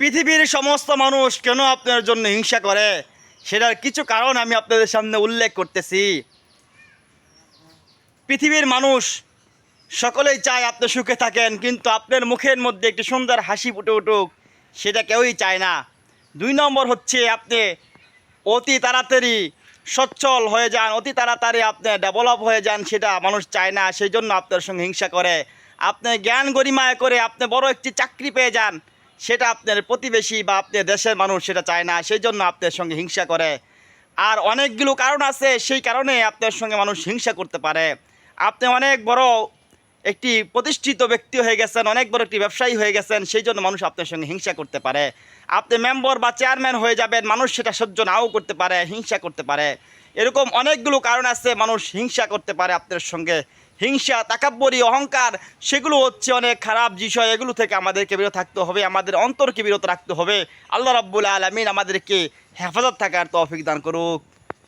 পৃথিবীর সমস্ত মানুষ কেন আপনার জন্য হিংসা করে? সেটার কিছু কারণ আমি আপনাদের সামনে উল্লেখ করতেছি। পৃথিবীর মানুষ সকলেই চায় আপনি সুখে থাকেন, কিন্তু আপনার মুখের মধ্যে একটি সুন্দর হাসি ফুটে উঠুক, সেটা কেউই চায় না। দুই নম্বর হচ্ছে আপনি অতি তাড়াতাড়ি সচ্ছল হয়ে যান, অতি তাড়াতাড়ি আপনি ডেভেলপ হয়ে যান, সেটা মানুষ চায় না, সেই জন্য আপনার সঙ্গে হিংসা করে। আপনি জ্ঞান গরিমায় করে আপনি বড় একটি চাকরি পেয়ে যান সেটা আপনার প্রতিবেশী বা আপনার দেশের মানুষ সেটা চায় না, সেই জন্য আপনার সঙ্গে হিংসা করে। আর অনেকগুলো কারণ আছে, সেই কারণে আপনার সঙ্গে মানুষ হিংসা করতে পারে। আপনি অনেক বড় একটি প্রতিষ্ঠিত ব্যক্তি হয়ে গেছেন, অনেক বড় একটি ব্যবসায়ী হয়ে গেছেন, সেই জন্য মানুষ আপনার সঙ্গে হিংসা করতে পারে। আপনি মেম্বার বা চেয়ারম্যান হয়ে যাবেন, মানুষ সেটা সহ্য নাও করতে পারে, হিংসা করতে পারে। এরকম অনেকগুলো কারণ আছে মানুষ হিংসা করতে পারে আপনার সঙ্গে। হিংসা, তাকাব্বরি, অহংকার, সেগুলো হচ্ছে অনেক খারাপ বিষয়। এগুলো থেকে আমাদেরকে বিরত থাকতে হবে, আমাদের অন্তরকে বিরত রাখতে হবে। আল্লাহ রাব্বুল আলমিন আমাদেরকে হেফাজত থাকার তৌফিক দান করুক।